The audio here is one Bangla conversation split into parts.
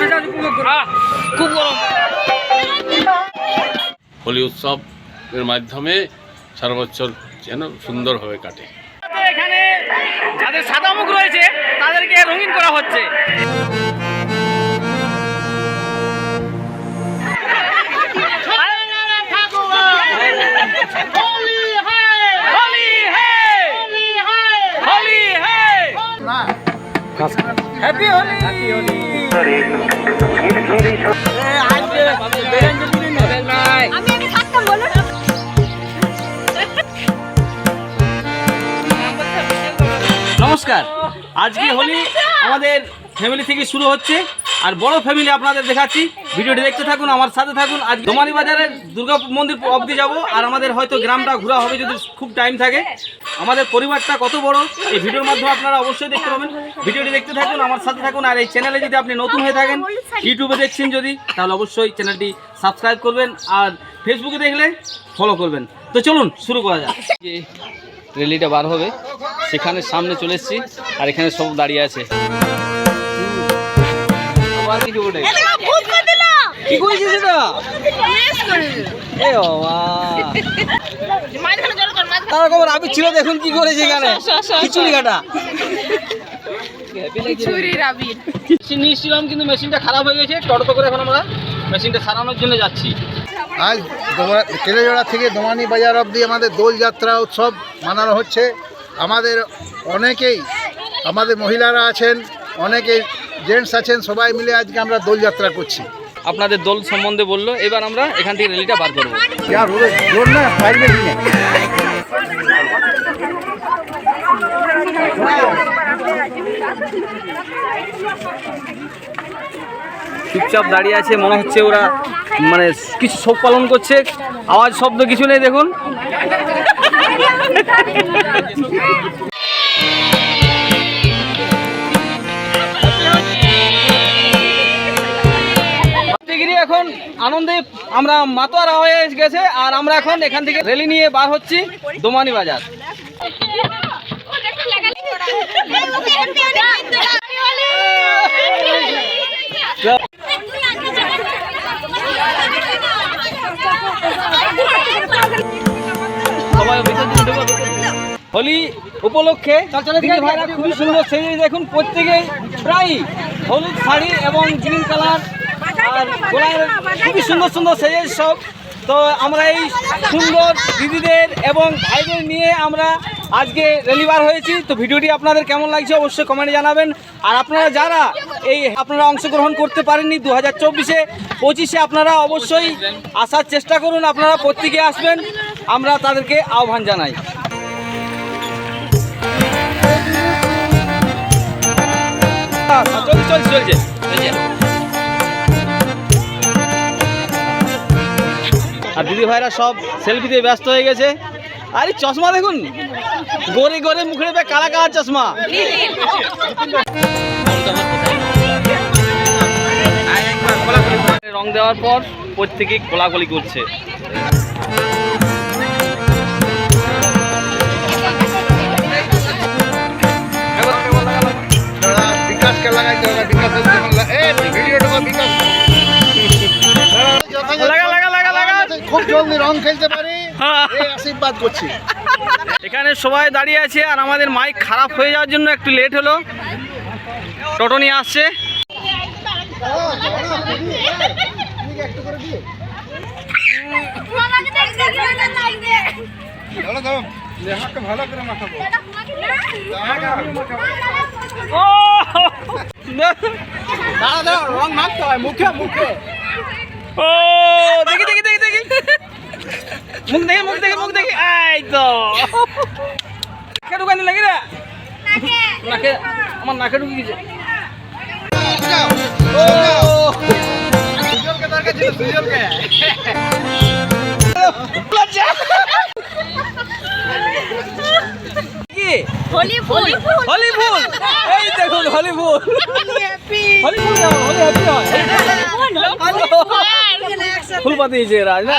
মেজাজ উৎসব হোলি উৎসবের মাধ্যমে সারা বছর যেন সুন্দরভাবে কাটে। এখানে যাদের সাদা মুখ রয়েছে, তাদেরকে রঙিন করা হচ্ছে। হ্যাপি হোলি আমি আগে থাকতাম বলো নমস্কার। আজকে হোলি আমাদের ফ্যামিলি থেকে শুরু হচ্ছে। আর বড় ফ্যামিলি আপনাদের দেখাচ্ছি। ভিডিওটি দেখতে থাকুন আমার সাথে থাকুন। আজ দোমানি বাজারের দুর্গা মন্দির অবধি যাব। আর আমাদের হয়তো গ্রামটা ঘোরা হবে যদি খুব টাইম থাকে। আমাদের পরিবারটা কত বড় এই ভিডিওর মাধ্যমে আপনারা অবশ্যই দেখতে পাবেন। ভিডিওটি দেখতে থাকুন আমার সাথে থাকুন আর এই চ্যানেলে যদি আপনি নতুন হয়ে থাকেন ইউটিউবে দেখছেন যদি তাহলে অবশ্যই চ্যানেলটি সাবস্ক্রাইব করবেন আর ফেসবুকে দেখলে ফলো করবেন। তো চলুন শুরু করা যাক। যে র্যালিটা বার হবে সেখানে সামনে চলে এসেছি আর এখানে সব দাঁড়িয়ে আছে। কি করেছিস এটা? এ বাবা। তার খবর আমি ছিল দেখুন কি করেছে এখানে। খিচুড়ি কাটা কিন্তু মেশিনটা খারাপ হয়ে গেছে টটো করে এখন আমরা মেশিনটা সারানোর জন্য যাচ্ছি। আজ তেলেজোড়া থেকে দোমানি বাজার অবধি আমাদের দোলযাত্রা উৎসব মানানো হচ্ছে। আমাদের অনেকেই আমাদের মহিলারা আছেন অনেকেই জেন্টস আছেন সবাই মিলে আজকে আমরা দোলযাত্রা করছি। আপনাদের দোল সম্বন্ধে বলল এবার আমরা এখান থেকে র্যালিটা বার করব। চুপচাপ দাঁড়িয়ে আছে, মনে হচ্ছে ওরা মানে কিছু শোক পালন করছে। আওয়াজ, শব্দ কিছু নেই, দেখুন। এখন আনন্দে আমরা মাতোয়ারা হয়ে গেছে আর আমরা এখন এখান থেকে রেলি নিয়ে বার হচ্ছি দোমানি বাজার। হোলি উপলক্ষে খুবই সুন্দর সেজে দেখুন প্রত্যেকেই প্রায় হলুদ শাড়ি এবং গ্রিন কালার। খুবই সুন্দর সুন্দর সেজে সব তো আমরা এই সুন্দর দিদিদের এবং ভাইদের নিয়ে আমরা আজকে রেলিবার হয়েছি। তো ভিডিওটি আপনাদের কেমন লাগছে অবশ্যই কমেন্টে জানাবেন। আর আপনারা যারা এই আপনারা অংশগ্রহণ করতে পারেননি দু হাজার চব্বিশে পঁচিশে আপনারা অবশ্যই আসার চেষ্টা করুন। আপনারা প্রত্যেকে আসবেন। আমরা তাদেরকে আহ্বান জানাই। চলছে চলছে। চলছে। আর দিদি ভাইরা সব সেলফিতে ব্যস্ত হয়ে গেছে। আরে চশমা দেখুন গড়ে গড়ে মুখে দেবে কালা কালা চশমা। রং দেওয়ার পর প্রত্যেকে কোলাগুলি করছে। লাগাইতে হবে বিকাশের যখন লা- এ, ভিডিও ঢোকা বিকাশ। খুব জলদি রং খেলতে পারি। হ্যাঁ। আশীর্বাদ করছি। এখানে সবাই দাঁড়িয়ে আছে আর আমাদের মাইক খারাপ হয়ে যাওয়ার জন্য একটু লেট হলো। টোটো নিয়ে আসছে। দাঁড়া দাঁড়া রং মাখতে হয় মুখে মুখে। ও দেখি দেখি দেখি দেখি। মুখ দেখি মুখ দেখি মুখ দেখি। এই তো। নাকে ঢুকানি লাগে রে। নাকে আমার নাকে ঢুকে গেছে। হোলি ফুল। হলি ফুল। এই দেখুন হলি ফুল। হলি ফুল হলি হ্যাপি হয়? ফুল পাতিয়েছে রাজ না?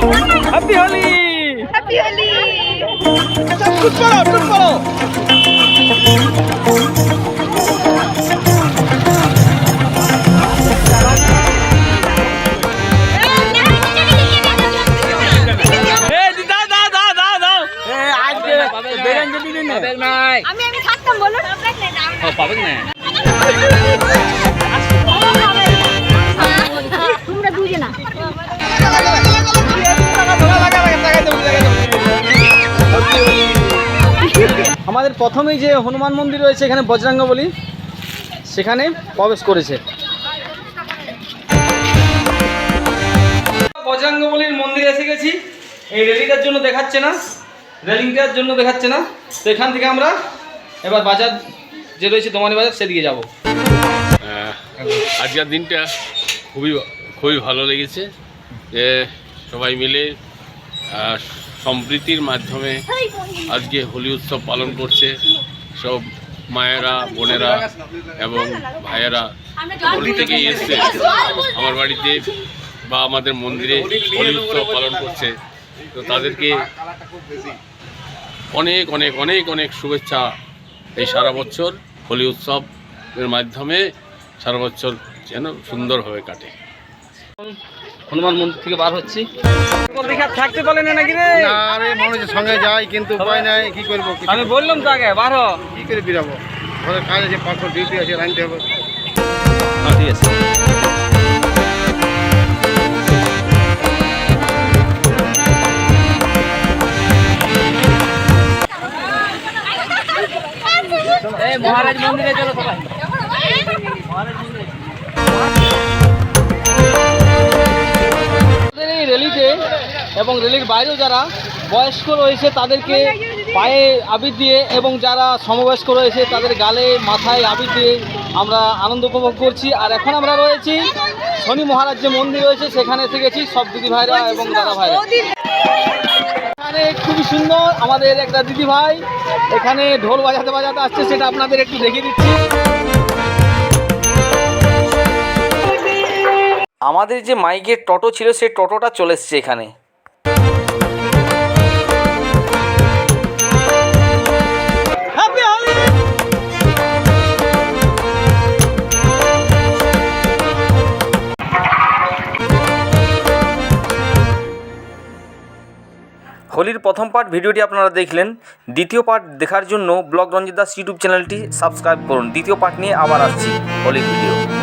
Happy Holi happy Holi shoot করো শুট করো আমি আমি থাকতাম বলো ও না। তোমরা বুঝে আমাদের প্রথমেই যে হনুমান মন্দির রয়েছে এখানে বজরাঙ্গ বলি, সেখানে প্রবেশ করেছে। বজরাঙ্গ বলির মন্দিরে এসে গেছি। এই রেলিটার জন্য দেখাচ্ছে না। রেলিংটার জন্য দেখাচ্ছে না। তো এখান থেকে আমরা এবার বাজার যে রয়েছে দোমানি বাজার, সেদিকে যাব। আজকের দিনটা খুবই খুবই ভালো লেগেছে। যে সবাই মিলে সম্প্রীতির মাধ্যমে আজকে হোলি উৎসব পালন করছে। সব মায়েরা, বোনেরা এবং ভাইয়েরা হোলি থেকে এসছে। আমার বাড়িতে বা আমাদের মন্দিরে হোলি উৎসব পালন করছে। তো তাদেরকে অনেক অনেক অনেক অনেক শুভেচ্ছা এই সারা বছর হোলি উৎসবের মাধ্যমে সারা বছর যেন সুন্দরভাবে কাটে। হনুমান মন্দির থেকে বার হচ্ছি। আর থাকতে পারলে না নাকি রে? না রে মানুষের সঙ্গে যাই কিন্তু উপায় নাই কি করব? কিছু আমি বললাম তো আগে বার হ। কি করে বেরাবো ঘরে কাজ আছে পাঁচশো ডিউটি আছে রাঁধতে হবে। হ্যাঁ, ঠিক আছে। মহারাজ মন্দিরে চলো সবাই। আমাদের এই র্যালিতে এবং র্যালির বাইরেও যারা বয়স্ক রয়েছে তাদেরকে পায়ে আবির দিয়ে এবং যারা সমবয়স্ক রয়েছে তাদের গালে মাথায় আবির দিয়ে আমরা আনন্দ উপভোগ করছি। আর এখন আমরা রয়েছি শনি মহারাজ যে মন্দির রয়েছে সেখানে এসে গেছি সব দিদি ভাইরা এবং দাদা ভাইরা এখানে খুবই সুন্দর আমাদের একটা দিদি ভাই এখানে ঢোল বাজাতে বাজাতে আসছে সেটা আপনাদের একটু দেখিয়ে দিচ্ছি। আমাদের যে মাইকের টোটো ছিল সেই টোটোটা চলে এসছে এখানে। হোলির প্রথম পার্ট ভিডিওটি আপনারা দেখলেন। দ্বিতীয় পার্ট দেখার জন্য ব্লগ রঞ্জিত দাস ইউটিউব চ্যানেলটি সাবস্ক্রাইব করুন। দ্বিতীয় পার্ট নিয়ে আবার আসছি হোলির ভিডিও।